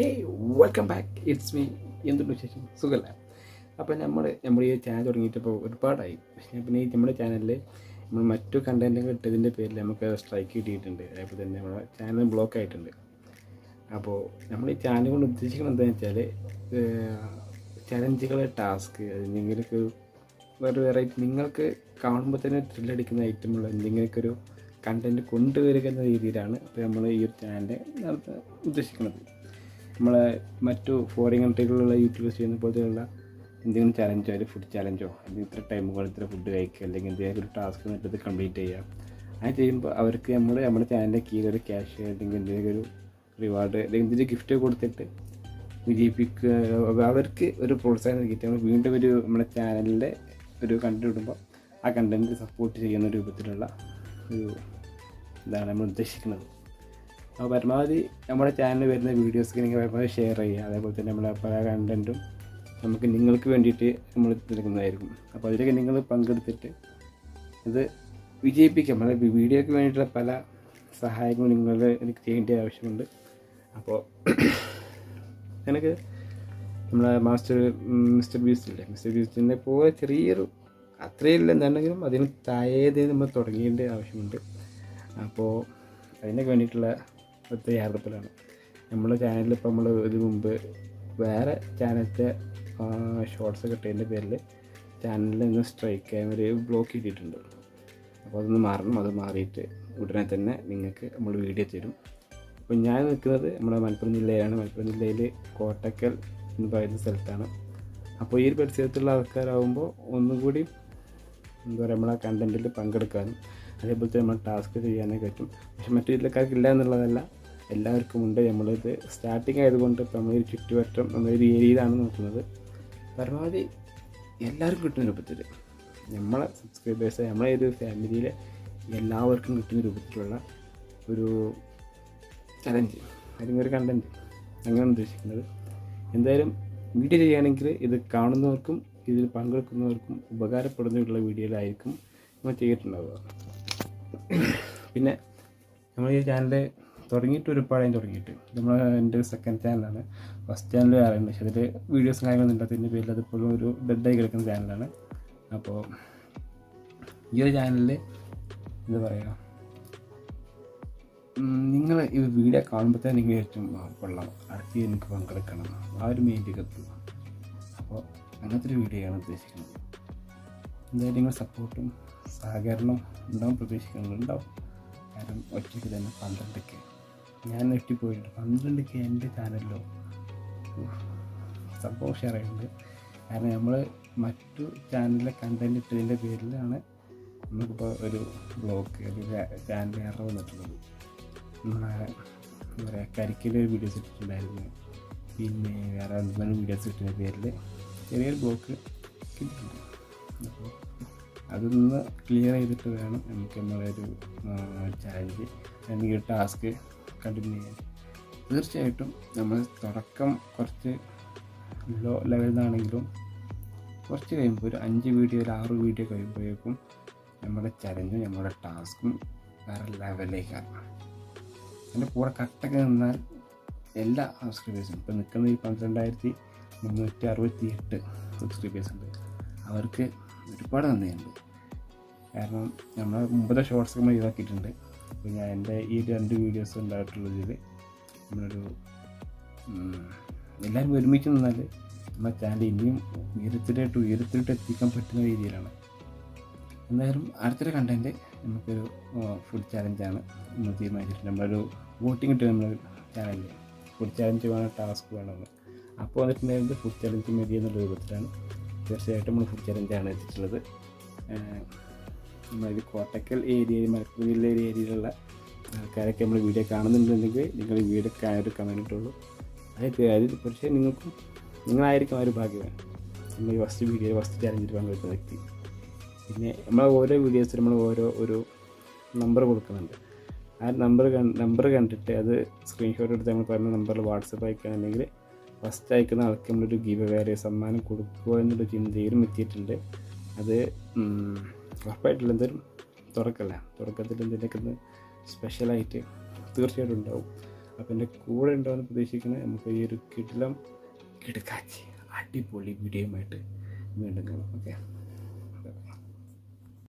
Hey welcome back it's me എന്തുണ്ട് വിശേഷം സുഖമല്ല അപ്പോൾ നമ്മൾ നമ്മൾ ഈ ചാനൽ തുടങ്ങിയിട്ടിപ്പോൾ ഒരുപാടായി. പിന്നെ ഈ നമ്മുടെ ചാനലിൽ നമ്മൾ മറ്റു കണ്ടന്റുകൾ ഇട്ടതിന്റെ പേരിൽ നമുക്ക് സ്ട്രൈക്ക് കിട്ടിയിട്ടുണ്ട്. അതേപോലെ തന്നെ നമ്മുടെ ചാനൽ ബ്ലോക്ക് ആയിട്ടുണ്ട്. അപ്പോൾ നമ്മൾ ഈ ചാനൽ കൊണ്ട് ഉദ്ദേശിക്കുന്നത് എന്താണെന്ന് വെച്ചാൽ ചലഞ്ചുകളെ ടാസ്ക് എന്തെങ്കിലുമൊക്കെ വേറെ വെറൈറ്റി നിങ്ങൾക്ക് കാണുമ്പോൾ തന്നെ ത്രില്ലടിക്കുന്ന ഐറ്റമുള്ള എന്തെങ്കിലുമൊക്കെ ഒരു കണ്ടന്റ് കൊണ്ടുവരിക എന്ന രീതിയിലാണ് അപ്പോൾ നമ്മൾ ഈ ഒരു നടത്താൻ ഉദ്ദേശിക്കുന്നത്. നമ്മളെ മറ്റു ഫോറിൻ കൺട്രികളിലുള്ള യൂട്യൂബേഴ്സ് ചെയ്യുന്ന പോലെയുള്ള എന്തെങ്കിലും ചലഞ്ചോ അല്ലെങ്കിൽ ഫുഡ് ചലഞ്ചോ അല്ലെങ്കിൽ ഇത്ര ടൈം പോലെ ഇത്ര ഫുഡ് കഴിക്കുക അല്ലെങ്കിൽ എന്തെങ്കിലും ഒരു ടാസ്ക് എന്നിട്ട് കംപ്ലീറ്റ് ചെയ്യുക. അങ്ങനെ ചെയ്യുമ്പോൾ അവർക്ക് നമ്മൾ നമ്മുടെ ചാനലിന്റെ കീഴിൽ ഒരു ക്യാഷ് അല്ലെങ്കിൽ എന്തെങ്കിലും ഒരു റിവാർഡ് അല്ലെങ്കിൽ എന്തെങ്കിലും ഗിഫ്റ്റ് കൊടുത്തിട്ട് വിജയിപ്പിക്കുക അവർക്ക് ഒരു പ്രോത്സാഹനം നൽകിയിട്ട് നമ്മൾ വീണ്ടും ഒരു നമ്മുടെ ചാനലിന്റെ ഒരു കണ്ടന്റ് ഇടുമ്പോൾ ആ കണ്ടന്റ് സപ്പോർട്ട് ചെയ്യുന്ന രൂപത്തിലുള്ള ഒരു ഇതാണ് നമ്മൾ ഉദ്ദേശിക്കുന്നത്. അപ്പോൾ പരമാവധി നമ്മുടെ ചാനലിൽ വരുന്ന വീഡിയോസ് നിങ്ങൾ പരമാവധി ഷെയർ ചെയ്യുക. അതേപോലെ തന്നെ നമ്മുടെ പല കണ്ടന്റും നമുക്ക് നിങ്ങൾക്ക് വേണ്ടിയിട്ട് നമ്മൾ നൽകുന്നതായിരിക്കും. അപ്പോൾ അതിലൊക്കെ നിങ്ങൾ പങ്കെടുത്തിട്ട് ഇത് വിജയിപ്പിക്കാം. നമ്മുടെ വീഡിയോയ്ക്ക് വേണ്ടിയിട്ടുള്ള പല സഹായങ്ങളും നിങ്ങൾ എനിക്ക് ചെയ്യേണ്ട ആവശ്യമുണ്ട്. അപ്പോൾ എനിക്ക് നമ്മളെ മാസ്റ്റർ മിസ്റ്റർ ഇല്ലേ? മിസ്റ്റർ ബ്യൂസിന്റെ പോലെ ചെറിയൊരു അത്രയില്ല എന്നുണ്ടെങ്കിലും അതിന് താഴേത് നമ്മൾ തുടങ്ങേണ്ട ആവശ്യമുണ്ട്. അപ്പോൾ അതിനൊക്കെ വേണ്ടിയിട്ടുള്ള ഒരു തയ്യാറെടുപ്പിലാണ് നമ്മളെ ചാനലിൽ ഇപ്പോൾ നമ്മൾ ഇതിനു മുമ്പ് വേറെ ചാനലിന്റെ ഷോർട്സ് കിട്ടിയതിന്റെ പേരിൽ ചാനലിൽ നിന്ന് സ്ട്രൈക്ക് ആയ ഒരു ബ്ലോക്ക് ചെയ്തിട്ടുണ്ട് അപ്പോൾ അതൊന്ന് മാറണം. അത് മാറിയിട്ട് ഉടനെ തന്നെ നിങ്ങൾക്ക് നമ്മൾ വീഡിയോ തരും. അപ്പോൾ ഞാൻ നിൽക്കുന്നത് നമ്മുടെ മലപ്പുറം ജില്ലയിലാണ്. മലപ്പുറം ജില്ലയിൽ കോട്ടക്കൽ എന്ന് പറയുന്ന സ്ഥലത്താണ്. അപ്പോൾ ഈ ഒരു പരിസരത്തുള്ള ആൾക്കാരാകുമ്പോൾ ഒന്നും കൂടി എന്താ പറയുക നമ്മളെ കണ്ടന്റിൽ പങ്കെടുക്കാനും അതേപോലെ തന്നെ നമ്മൾ ടാസ്ക് ചെയ്യാനൊക്കെ പറ്റും. പക്ഷെ മറ്റു ജില്ലക്കാർക്ക് ഇല്ല എന്നുള്ളതല്ല. എല്ലാവർക്കും ഉണ്ട്. നമ്മളിത് സ്റ്റാർട്ടിങ് ആയതുകൊണ്ട് ഇപ്പം നമ്മളൊരു ചുറ്റുവട്ടം നമ്മളൊരു ഏരിയയിലാണ് നോക്കുന്നത്. പരമാവധി എല്ലാവർക്കും കിട്ടുന്ന രൂപത്തിൽ നമ്മളെ സബ്സ്ക്രൈബേഴ്സ് നമ്മളെ ഒരു ഫാമിലിയിലെ എല്ലാവർക്കും കിട്ടുന്ന രൂപത്തിലുള്ള ഒരു ചലഞ്ച് അല്ലെങ്കിൽ ഒരു കണ്ടന്റ് അങ്ങനെയാണ് ഉദ്ദേശിക്കുന്നത്. എന്തായാലും വീഡിയോ ചെയ്യുകയാണെങ്കിൽ ഇത് കാണുന്നവർക്കും ഇതിൽ പങ്കെടുക്കുന്നവർക്കും ഉപകാരപ്പെടുന്നതിനുള്ള വീഡിയോയിലായിരിക്കും നമ്മൾ ചെയ്തിട്ടുണ്ടാവുക. പിന്നെ നമ്മൾ ഈ ചാനൽ തുടങ്ങിയിട്ട് ഒരുപാടായി തുടങ്ങിയിട്ട്. നമ്മൾ എന്റെ സെക്കൻഡ് ചാനലാണ് ഫസ്റ്റ് ചാനൽ വേറെയുണ്ട് പക്ഷേ അതിൽ വീഡിയോസും കാര്യങ്ങളൊന്നും ഇല്ലാത്തതിന്റെ പേരിൽ അതിപ്പോഴും ഒരു ഡെഡായി കിടക്കുന്ന ചാനലാണ് അപ്പോൾ ഈ ഒരു ചാനലിൽ എന്താ പറയുക നിങ്ങൾ ഈ വീഡിയോ കാണുമ്പോൾ തന്നെ നിങ്ങൾ ഏറ്റവും കൊള്ളാം. അടുത്ത് എനിക്ക് പങ്കെടുക്കണം. ആ ഒരു മെയിന്റേക്ക് കത്തു അപ്പോൾ അങ്ങനത്തെ ഒരു വീഡിയോ ആണ് ഉദ്ദേശിക്കുന്നത്. എന്തായാലും നിങ്ങൾ സപ്പോർട്ടും സഹകരണം ഉണ്ടാവും പ്രതീക്ഷിക്കുന്നുണ്ടാവും. കാരണം ഒറ്റയ്ക്ക് തന്നെ പന്ത്രണ്ടൊക്കെ ഞാൻ നെട്ടിപ്പോയിട്ടുണ്ട് പന്ത്രണ്ടൊക്കെ എന്റെ ചാനലിലോ സംഭവം ഷെയറായിട്ടുണ്ട് കാരണം നമ്മൾ മറ്റു ചാനലിലെ കണ്ടന്റ് ഇട്ടതിന്റെ പേരിലാണ് നമുക്കിപ്പോൾ ഒരു ബ്ലോക്ക് ഒരു ചാനൽ എറർ വന്നിട്ടുള്ളത്. നമ്മളെ എന്താ പറയുക കരിക്കലൊരു വീഡിയോസ് ഇട്ടിട്ടുണ്ടായിരുന്നു. പിന്നെ വേറെ എന്തെങ്കിലും വീഡിയോസ് ഇട്ടതിന്റെ പേരിൽ ചെറിയൊരു ബ്ലോക്ക് കിട്ടിയിട്ടുണ്ട്. അപ്പോൾ അതൊന്ന് ക്ലിയർ ചെയ്തിട്ട് വേണം നമുക്ക് നമ്മളൊരു ചാലഞ്ച് അല്ലെങ്കിൽ ടാസ്ക് കണ്ടിന്യൂ ചെയ്യാൻ തീർച്ചയായിട്ടും നമ്മൾ തുടക്കം കുറച്ച് ലോ ലെവലിൽ നിന്നാണെങ്കിലും കുറച്ച് കഴിയുമ്പോൾ ഒരു അഞ്ച് വീഡിയോ ഒരു ആറ് വീഡിയോ കഴിയുമ്പോഴേക്കും നമ്മുടെ ചലഞ്ചും നമ്മുടെ ടാസ്കും വേറെ ലെവലിലേക്കാണ് എന്റെ കൂടെ കട്ടൊക്കെ നിന്നാൽ എല്ലാ സബ്സ്ക്രൈബേഴ്സും ഇപ്പോൾ നിൽക്കുന്ന ഈ പന്ത്രണ്ടായിരത്തി മുന്നൂറ്റി അറുപത്തി എട്ട് സബ്സ്ക്രൈബേഴ്സ് ഉണ്ട്. അവർക്ക് ഒരുപാട് നന്ദിയുണ്ട്. കാരണം നമ്മൾ മുമ്പത്തെ ഷോർട്സ് നമ്മൾ ഒഴിവാക്കിയിട്ടുണ്ട് അപ്പോൾ ഞാൻ എന്റെ ഈ രണ്ട് വീഡിയോസ് ഉണ്ടായിട്ടുള്ളതിൽ നമ്മളൊരു എല്ലാവരും ഒരുമിച്ച് നിന്നാൽ നമ്മുടെ ചാനൽ ഇനിയും ഉയരത്തിലോട്ട് ഉയരത്തിലോട്ട് എത്തിക്കാൻ പറ്റുന്ന രീതിയിലാണ്. എന്തായാലും അടുത്തൊരു കണ്ടന്റ് നമുക്കൊരു ഫുഡ് ചാലഞ്ചാണ് നമ്മൾ തീരുമാനിച്ചിട്ടുണ്ട് നമ്മളൊരു വോട്ടിംഗ് കിട്ടും നമ്മുടെ ചാനലിൽ ഫുഡ് ചാലഞ്ച് വേണം ടാസ്ക് വേണമെന്ന് അപ്പോൾ വന്നിട്ടുണ്ടായിരുന്നത് ഫുഡ് ചാലഞ്ച് മതി എന്നുള്ള രൂപത്തിലാണ്. തീർച്ചയായിട്ടും നമ്മൾ ഫുഡ് ചാലഞ്ചാണ് എത്തിയിട്ടുള്ളത്. നമ്മളൊരു കോട്ടക്കൽ ഏരിയയിൽ മലപ്പുറം ജില്ല ഏരിയയിലുള്ള ആൾക്കാരൊക്കെ നമ്മൾ വീഡിയോ കാണുന്നുണ്ടെങ്കിൽ നിങ്ങൾ ഈ വീഡിയോ ഒരു കമന്റ് ഇട്ടുള്ളൂ അതായത് അതിൽ പക്ഷേ നിങ്ങൾക്കും നിങ്ങളായിരിക്കും ആ ഒരു ഭാഗ്യമാണ് നമ്മൾ ഈ ഫസ്റ്റ് വീഡിയോ ഫസ്റ്റ് ചാലഞ്ചിൽ പങ്കെടുക്കുന്ന വ്യക്തി. പിന്നെ നമ്മൾ ഓരോ വീഡിയോസിൽ നമ്മൾ ഓരോ ഒരു നമ്പർ കൊടുക്കുന്നുണ്ട്. ആ നമ്പർ നമ്പർ കണ്ടിട്ട് അത് സ്ക്രീൻഷോട്ട് എടുത്ത് നമ്മൾ പറഞ്ഞ നമ്പറിൽ വാട്സപ്പ് അയക്കുകയാണെങ്കിൽ ഫസ്റ്റ് അയക്കുന്ന ആൾക്ക് നമ്മളൊരു ഗീവ് വേറെ സമ്മാനം കൊടുക്കുക എന്നുള്ള ചിന്തയിലും എത്തിയിട്ടുണ്ട്. അത് ഉറപ്പായിട്ടുള്ള എന്തായാലും തുറക്കല്ല തുടക്കത്തിൽ എന്തെങ്കിലുമൊക്കെ ഒന്ന് സ്പെഷ്യലായിട്ട് തീർച്ചയായിട്ടും ഉണ്ടാവും. അപ്പോൾ എന്റെ കൂടെ ഉണ്ടാവുമെന്ന് പ്രതീക്ഷിക്കുന്നത് നമുക്ക് ഈ ഒരു കിടിലം കിടക്കാച്ചി അടിപൊളി വീഡിയോയുമായിട്ട് വീണ്ടും കാണാം. ഓക്കെ